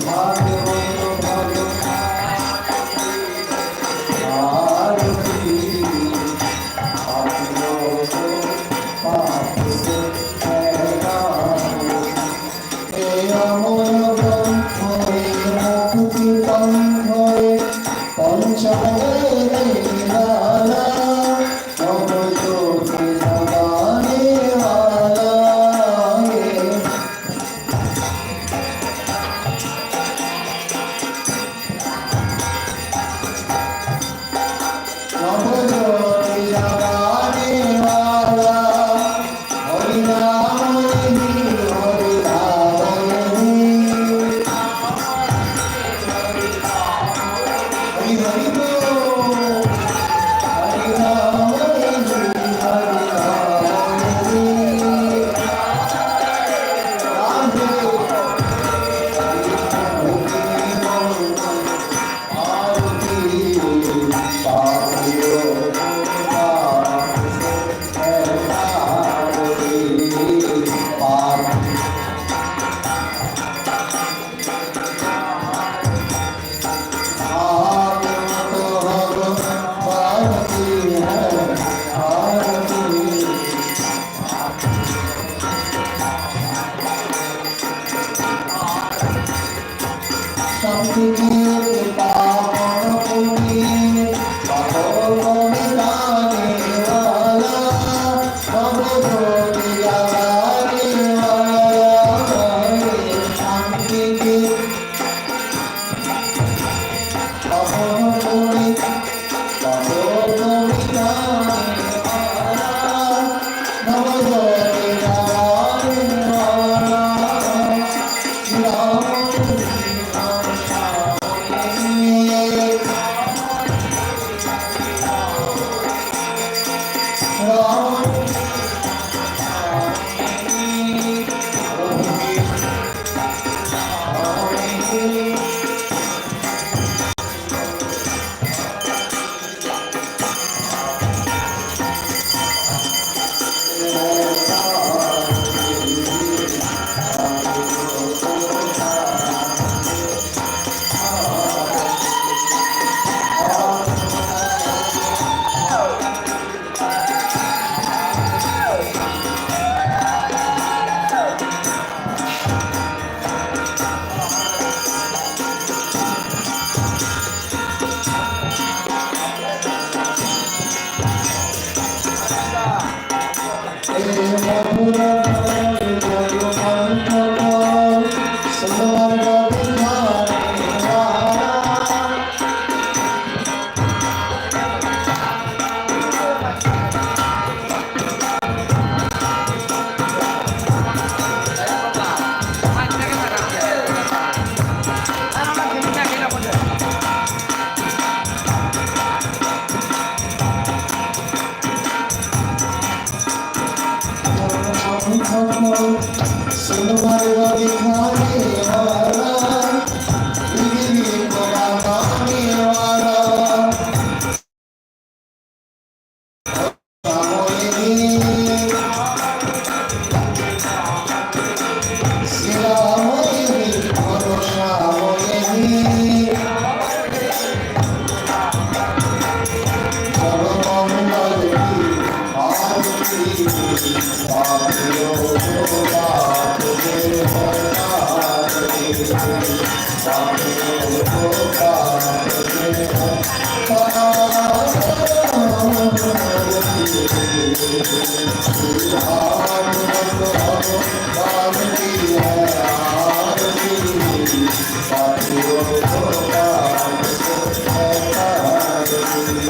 Grazie.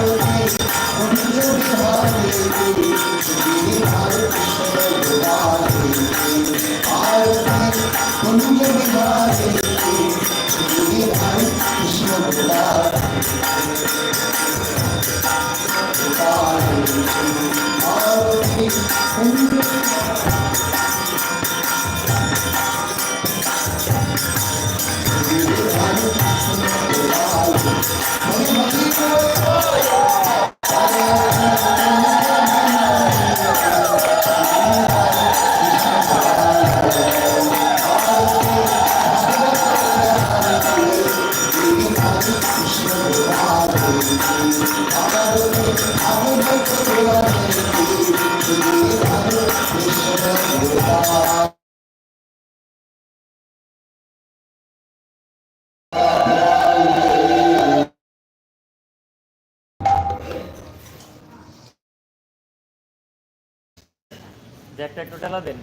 যে একটা একটু টেলা দেন।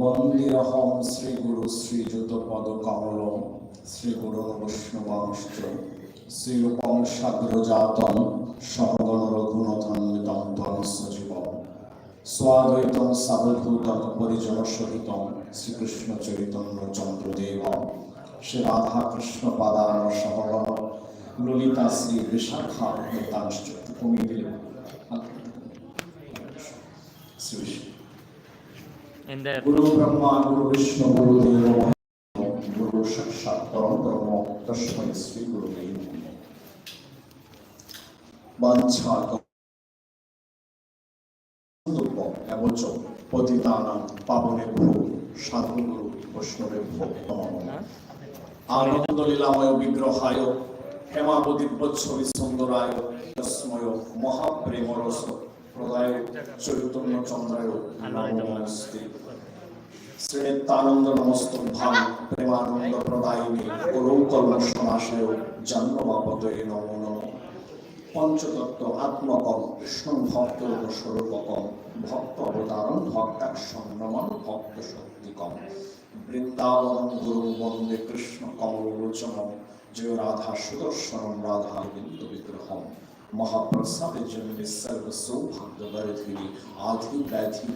বন্দে অহম শ্রী গুরু শ্রীযুত পদ কমল শ্রী গুরু বৈষ্ণবাংশ শ্রীরূপম সাগ্রজাতম, সহগণ রঘুনাথান্বিতম তম সজীবম স্বাদ্বৈতম সাবধূতম পরিজন সহিতম শ্রীকৃষ্ণ চৈতন্য চন্দ্রদেব শ্রী রাধা কৃষ্ণ পাদান সহগণ, ললিতা শ্রী বিশাখা তাংশ কমিয়ে in the গুরু ব্রহ্মা গুরু বিষ্ণু গুরু দেব মহেন্দ্র, গুরু সাক্ষাৎ পরম ব্রহ্ম তস্মৈ শ্রী গুরু বাঞ্ছা এবচ পতিতানাং পাবনে ভূ সাধু গুরু বৈষ্ণবে ভো নমঃ আনন্দ লীলাময় বিগ্রহায় হেমাবতী বৎসবি সুন্দরায় তস্ময় মহাপ্রেমরস প্রদায় চৈতন্য চন্দ্রায় নমস্তে। শ্রীনিত্যানন্দ নমস্তক ভাব প্রেমানন্দ প্রদায়িনী গুরু কর্মসনাশয় জন্মবাপতয়ে নমো নম। পঞ্চতত্ত্ব আত্মকম কৃষ্ণ ভক্ত স্বরূপকম ভক্ত অবতারণ ভক্তাক্ষম নমন ভক্ত শক্তিকম। বৃন্দাবনম গুরু বন্দে কৃষ্ণ কমলোচনম জয় রাধা সুদর্শনম রাধা বিন্দু বিগ্রহম। महाप्रसाद जन्म सर्व सौभाग्य वरधिनी, आधि व्याधि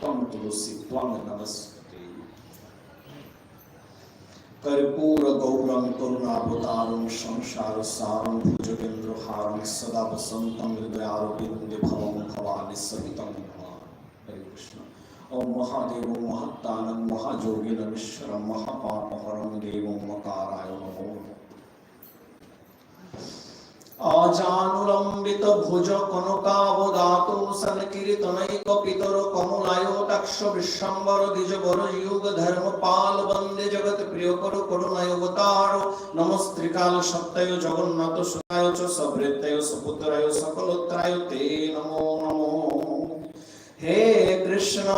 तम तुलसी त्वं नमस्ते। कर्पूर गौरम करुणावतारम संसार सारम भुजगेन्द्र हारम सदा वसंतम हृदयारोपिंदे भवम भवानी सहितम हरे कृष्ण। ओम महादेव महत्तानम महाजोगिन मिश्र महापापहरम देव मकाराय नमो। অজানুলম্বিত ভুজ কনকাবদাতু সনকীর্তনৈক পিতর কমলায়তাক্ষ বিশ্বম্বর দ্বিজবর যুগ ধর্ম পাল বন্দে জগৎ প্রিয় করু করুণায়বতার নমস্ত্রিকাল সত্যয় জগন্নাথ সুতায় চ সবৃত্তয় সুপুত্রায় সকলত্রায় তে নমো নমো। হে কৃষ্ণ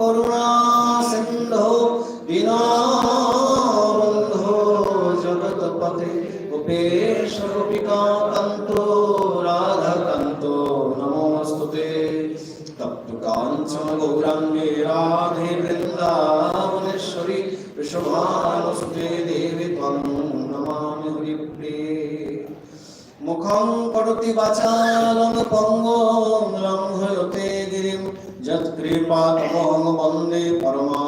করুণা সিন্ধু দীনবন্ধু জগৎপতে কেশরূপিকান্ত রাধাকান্ত নমস্তুতে তপ্ত কাঞ্চন মুখং করতি বাচালং পঙ্গং লঙ্ঘয়তে গিরিম যৎকৃপা তমং বন্দে পরমা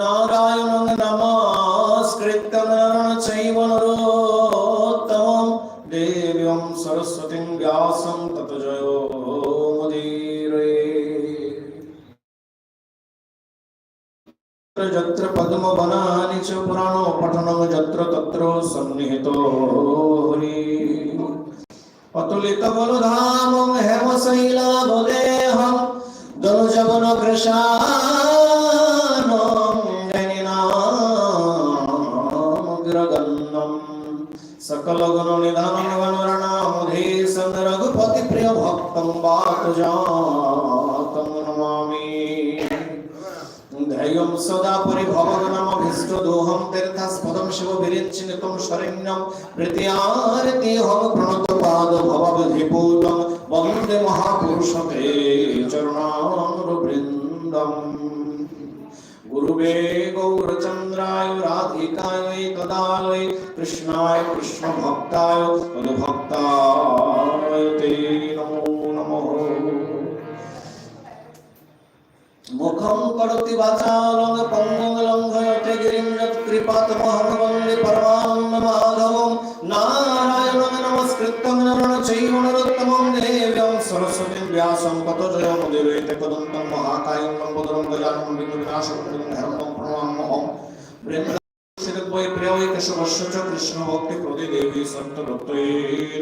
नारायण नमस्कृत नारायण नमास्कृत्यनरणचैव नरोत्तमं देव्यं सरस्वतीं व्यासं तत जयो मुदीरे पद्म बनानि च पुराणो पुराणपठनं जत्र तत्र सन्निहितो हरि। अतुलितबलधामं हेमशैलाभदेहं दनुजवनकृशान् সকল গুণ নিধানং গণরণামধীশং রঘুপতি প্রিয় ভক্তং বাতুজাতং নমামি ध्येयं सदा परिभवगणमभीष्टदोहं तीर्थस्पदं शिवविरिञ्चिनितं शरण्यं प्रत्यारतिहं प्रणतपादभवविधिपूतं वन्दे महापुरुषते चरणानुवृन्दम् गुरुवे गौरचन्द्राय राधिकाय तदालय कृष्णाय कृष्णभक्ताय मधुभक्ताय ते नमो नमः मुखं करोति वाचालं पङ्गं लङ्घयते गिरिं यत्कृपातमहं वन्दे परमानन्दमाधवं नारायणं नमस्कृत्यं नरं चैव नरोत्तमं देव्यं വ്യാസം പത്തോജയോ മുതിരേതകദന്തം മഹാകായം ലംബോദരം ദയാനം വിഘ്നവിനാശം ഹരന്തം പ്രണാമം ബ്രഹ്മശ്രീ പ്രയോയികശവശച കൃഷ്ണ ഭക്തി കൃതി ദേവി സന്തതേ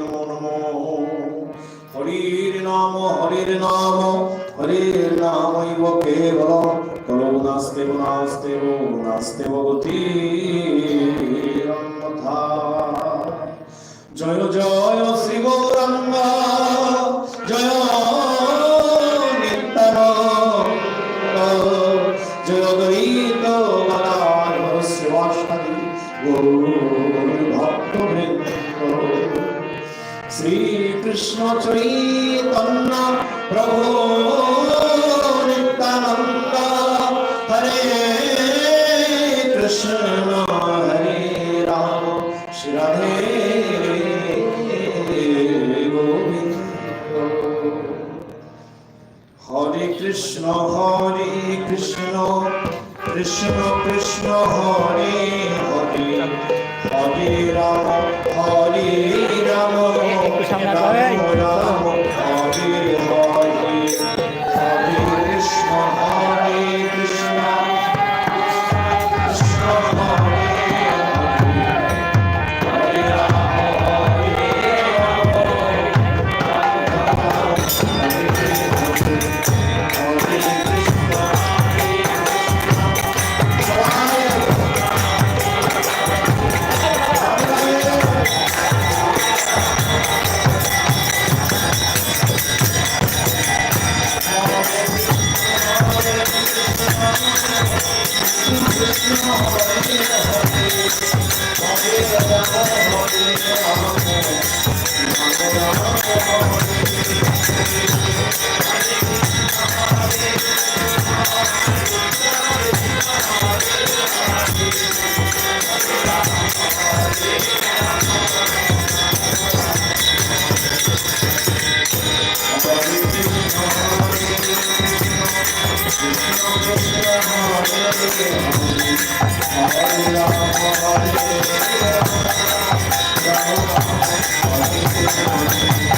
നമോ നമോ ഹരിർ നാമ ഹരിർ നാമ ഹരിർ നാമൈവ കേവലം കരുണാസ്തേവ നാസ്തേവ നാസ്തേവ ഗതി জয় জয় শ্রী গৌরাঙ্গা শ্রীকৃষ্ণ চৈতন্য প্রভু। Thank you.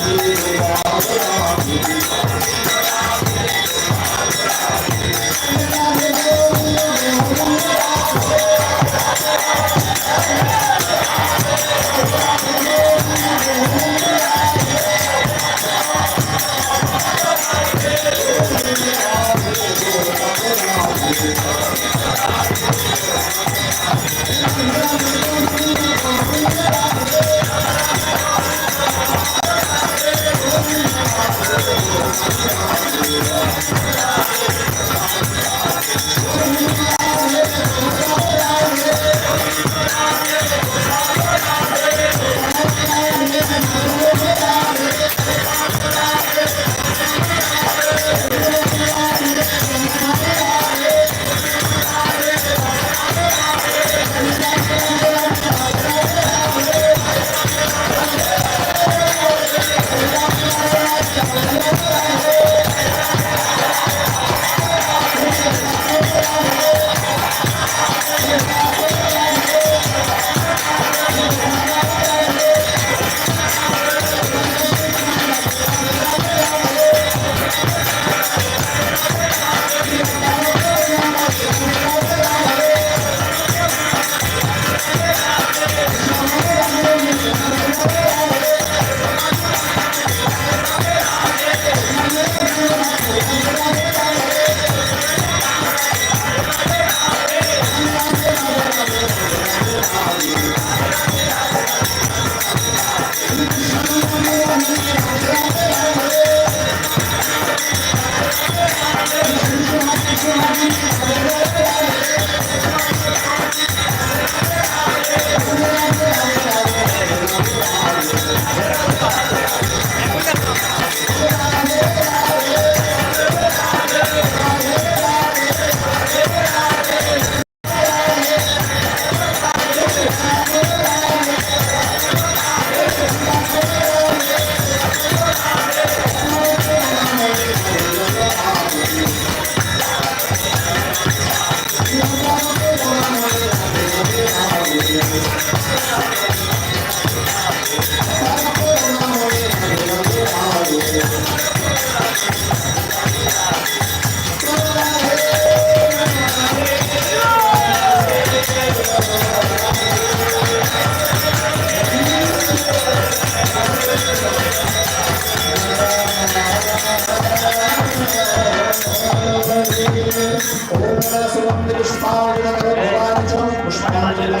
পুষ্পাঞ্জলি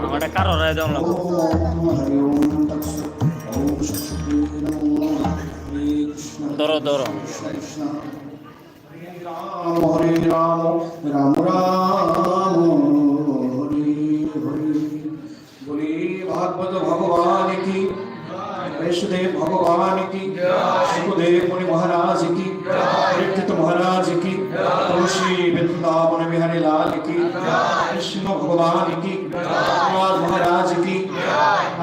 আমারটা কারও রায় দেওয়া ধরো ধরো। রাম হরে রাম রাম রাম। ভাগবত ভগবান কি वैष्णदेव भगवान की सुखदेव मुनि महाराज की परीक्षित महाराज की तुलसी वृंदावन बिहारी लाल की कृष्ण भगवान की प्रहलाद महाराज की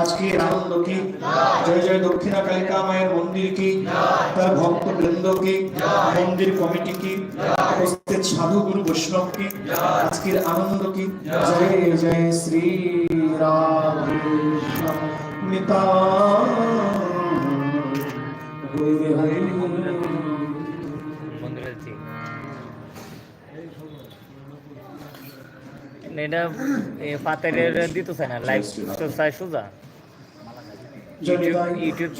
আজকে আনন্দ কি জয় জয় দক্ষিণা কালিকা মায়ের মন্দির কি তার ভক্ত বৃন্দ কি মন্দির কমিটি কি উপস্থিত সাধু গুরু বৈষ্ণব কি আজকের আনন্দ কি জয় জয় শ্রী যাচ্ছি এটা এ পাতের দিত চাই না লাইভ তো চাই সোজা। ইউটিউব-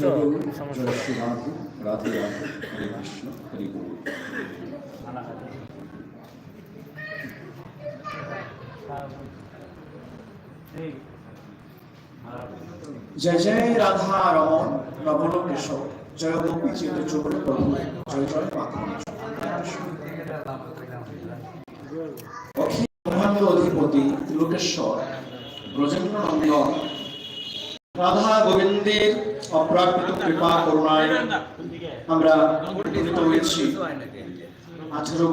তো সমস্যা। রাধে, রাধে রাধে, হরে কৃষ্ণ, হরে গুরু। জয় জয় রাধা রমন নবল কেশব জয় গোপী চিত্র প্রভু, জয় জয় ব্রহ্মাণ্ড অধিপতি লোকেশ্বর, ব্রজেন্দ্র রাধা গোবিন্দের অপ্রাকৃত কৃপা করুণায় আমরা উপনীত হয়েছি। আঠেরো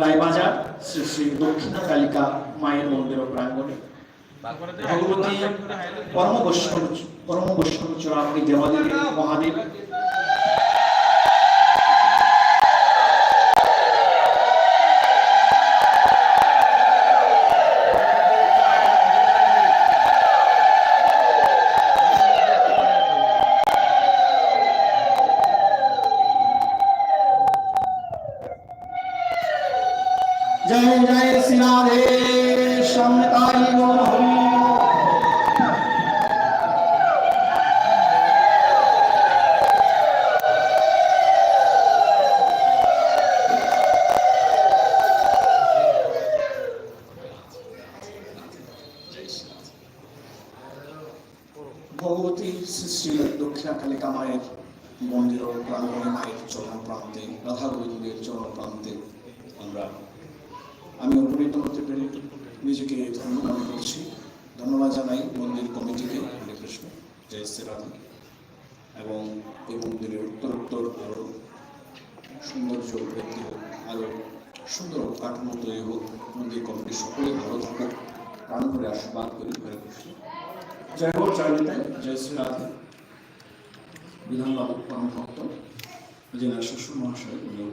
রায়বাজার, শ্রী শ্রী দক্ষিণা কালিকা মায়ের মন্দির প্রাঙ্গণে। ভগবতী পরম বৈষ্ণব পরম বৈষ্ণব দেবাদেবী মহাদেব ভগবতী শ্রী শ্রী দক্ষিণা কালিকা মায়ের মন্দির প্রাঙ্গণে মায়ের চরণ প্রান্তে, রাধা গোবিন্দের চরণ প্রান্তে আমরা আমি উপনীত হতে পেরে নিজেকে ধন্য মনে করছি। ধন্যবাদ জানাই মন্দির কমিটিকে হরে কৃষ্ণ জয় শ্রী রাধা। এবং এই মন্দিরের উত্তরোত্তর আরও সৌন্দর্য বৃদ্ধি হোক আরও সুন্দর কাঠামো তৈরি হোক, মন্দির কমিটি সকলে ভালো থাকুক। প্রাণ করে আশীর্বাদ করি হরে কৃষ্ণ জয় হোক জয় নিতাই জয় শ্রী রাধে বিধানবাবু পরম ভক্ত যিনি শ্বশুর মহাশয় উনি